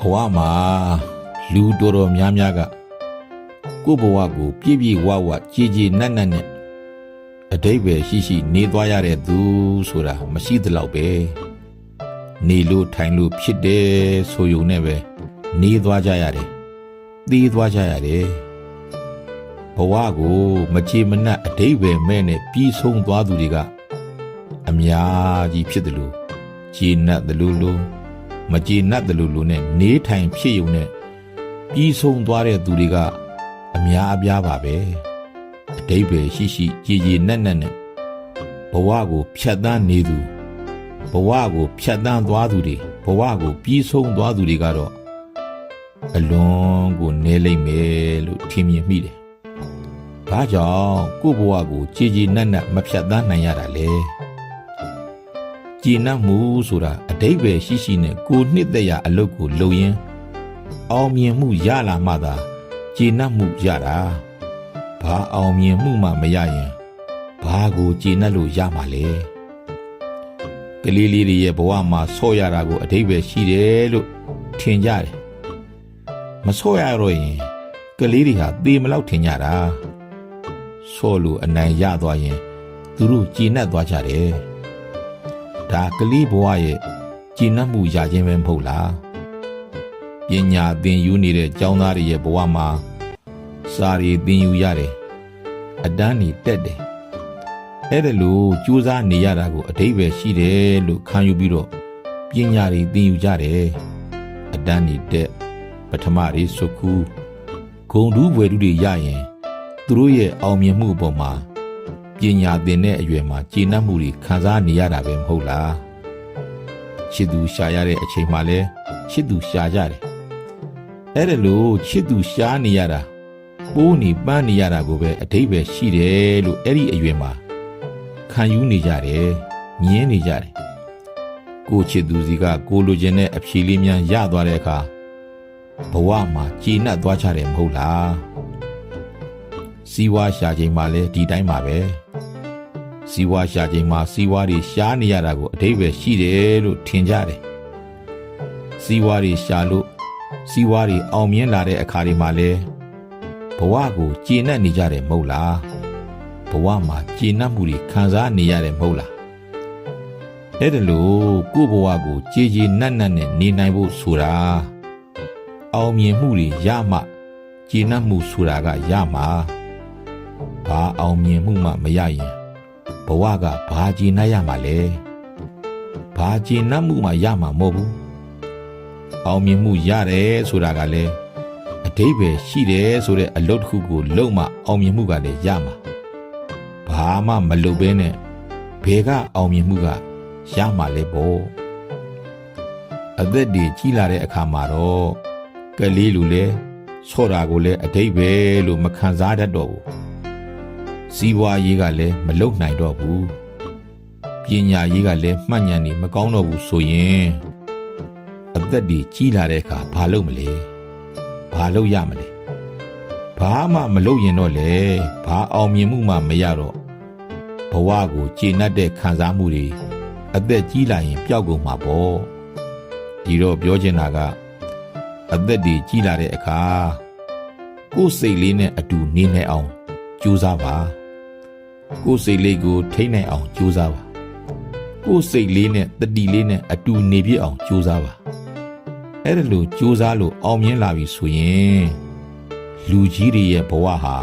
ဘဝမှာလူတော်တော်များများကကိုယ့်ဘဝကို ပြည့်ပြည့်ဝဝကြည်ကြည်နက်နက်နဲ့အတိတ်ပဲရှိရှိနေသွားရတဲ့သူဆိုတာမရှိသလောက်ပဲနေလို့ထိုင်လို့ဖြစ်တယ်ဆိုယုံနဲ့ပဲနေသွားကြရတယ်သိသွားကြရတယ်ဘဝကိုမချေမနှက်အတိတ်ပဲမဲ့နဲ့ပြီးဆုံးသွားသူတွေကအများကြီးဖြစ်တယ်လို့ဂျေနတ်တယ်လို့လို့ မကျေနပ်တယ်လို့လို့နဲ့နေထိုင်ဖြစ်ယုံနဲ့ပြီးဆုံးသွားတဲ့သူတွေကအများအပြားပါပဲအတိတ်ပဲရှိရှိကြည်ကြည်နက်နက်နဲ့ဘဝကိုဖြတ်တန်းနေသူဘဝကိုဖြတ်တန်းသွားသူတွေဘဝကိုပြီးဆုံးသွားသူတွေကတော့အလွန်ကိုနေလိမ့်မယ်လို့ထင်မြင်မိတယ်။ဒါကြောင့်ကိုယ့်ဘဝကိုကြည်ကြည်နက်နက်မဖြတ်တန်းနိုင်ရတာလေ။ ကျေနပ်မှုဆိုတာအတိတ်ပဲရှိရှိနဲ့ကိုနှစ်သက်ရအလုပ်ကိုလုပ်ရင်းအောင်မြင်မှုရလာမှသာကျေနပ်မှုရတာဘာအောင်မြင်မှုမှမရရင်ဘာကိုကျေနပ်လို့ရမှာလဲကလေးလေးတွေရဲ့ဘဝမှာဆော့ရတာကိုအတိတ်ပဲရှိတယ်လို့ထင်ကြတယ်မဆော့ရတော့ရင်ကလေးတွေဟာသေမလောက်ထင်ကြတာဆော့လို့အနိုင်ရသွားရင်သူတို့ကျေနပ်သွားကြတယ် ဒါကလေးဘဝရဲ့ကျင့်နှံ့မှုရခြင်းပဲမဟုတ်လားပညာသင်ယူနေတဲ့ကျောင်းသားတွေရဲ့ဘဝမှာစာရီသင်ယူရတယ်အတန်းနေတက်တယ်အဲ့ဒါလို့ကြိုးစားနေရတာကိုအတိတ်ပဲရှိတယ်လို့ခံယူပြီးတော့ပညာတွေသင်ယူကြတယ်အတန်းနေတက်ပထမတွေစုခုဂုံတူးဘွယ်တူးတွေရရင်သူတို့ရဲ့အောင်မြင်မှုအပေါ်မှာ ပညာသင်တဲ့အရွယ်မှာကျေနပ်မှုတွေခံစားနေရတာပဲမဟုတ်လားချစ်သူရှာရတဲ့အချိန်မှလည်းချစ်သူရှာကြတယ်အဲ့ဒါလို့ချစ်သူရှာနေရတာပိုးနေပန်းနေရတာကိုပဲအတိတ်ပဲရှိတယ်လို့အဲ့ဒီအရွယ်မှာခံယူနေကြတယ်မြင်နေကြတယ်ကိုချစ်သူစီကကိုလိုချင်တဲ့အဖြေလေးများရသွားတဲ့အခါဘဝမှာကျေနပ်သွားကြတယ်မဟုတ်လားစီးဝါရှာချိန်မှာလည်းဒီတိုင်းပါပဲ စီးဝါရှာချိန်မှာစီးဝါတွေရှားနေရတာကိုအတိတ်ပဲရှိတယ်လို့ထင်ကြတယ်စီးဝါတွေရှာလို့စီးဝါတွေအောင်မြင်လာတဲ့အခါတွေမှာလည်းဘဝကိုကျေနပ်နေကြတယ်မဟုတ်လားဘဝမှာကျေနပ်မှုတွေခံစားနေရတယ်မဟုတ်လားအဲ့ဒါလို့ကိုယ့်ဘဝကိုကြည်ကြည်နက်နက်နဲ့နေနိုင်ဖို့ဆိုတာအောင်မြင်မှုတွေရမှကျေနပ်မှုဆိုတာကရမှာဘာအောင်မြင်မှုမှမရရင် ဘဝကဘာကျေနပ်ရမှာလဲဘာကျေနပ်မှုမှရမှာမဟုတ်ဘူးအောင်မြင်မှုရတယ်ဆိုတာကလည်းအတိတ်ပဲရှိတယ်ဆိုတဲ့အလုပ်တစ်ခုကိုလုပ်မှအောင်မြင်မှုကလည်းရမှာဘာမှမလုပ်ဘဲနဲ့ဘယ်ကအောင်မြင်မှုကရမှာလဲပေါ့အသက်တွေကြီးလာတဲ့အခါမှာတော့ကလေးလူလဲဆော့တာကိုလည်းအတိတ်ပဲလို့မခံစားတတ်တော့ဘူး စီးပွားရေးကလည်းမလုံနိုင်တော့ဘူးပညာရေးကလည်းမှတ်ဉာဏ်နေမကောင်းတော့ဘူးဆိုရင်အသက်တွေကြီးလာတဲ့အခါဘာလုပ်မလဲဘာလုပ်ရမလဲဘာမှမလုပ်ရင်တော့လေဘာအောင်မြင်မှုမှမရတော့ဘဝကိုကျေနပ်တဲ့ခံစားမှုတွေအသက်ကြီးလာရင်ပျောက်ကုန်မှာပေါ့ဒီတော့ပြောချင်တာကအသက်တွေကြီးလာတဲ့အခါကိုယ်စိတ်လေးနဲ့အတူနေနိုင်အောင်ကြိုးစားပါ ကိုယ်စိတ်လေးကိုထိန်းနိုင်အောင်ကြိုးစားပါကိုယ်စိတ်လေးနဲ့တတိလေးနဲ့အတူနေပြည့်အောင်ကြိုးစားပါအဲ့ဒါလို့ကြိုးစားလို့အောင်မြင်လာပြီဆိုရင်လူကြီးတွေရဲ့ဘဝဟာ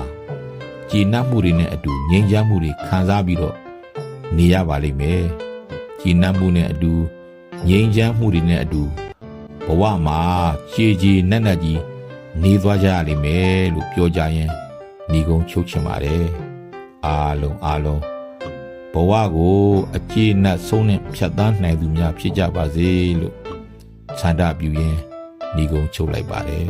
ကျေနပ်မှုတွေနဲ့အတူငြိမ်းချမ်းမှုတွေခံစားပြီးတော့နေရပါလိမ့်မယ်ကျေနပ်မှုနဲ့အတူငြိမ်းချမ်းမှုတွေနဲ့အတူဘဝမှာခြေခြေနက်နက်ကြီးနေသွားကြရလိမ့်မယ်လို့ပြောကြရင်ညီကုန်းချုပ်ချင်ပါတယ် အားလုံးအားလုံးဘဝကိုအကျေနပ်ဆုံးနဲ့ဖြတ်သန်းနိုင်သူများဖြစ်ကြပါစေလို့ဆန္ဒပြုရင်းညီကုန်းချုပ်လိုက်ပါတယ်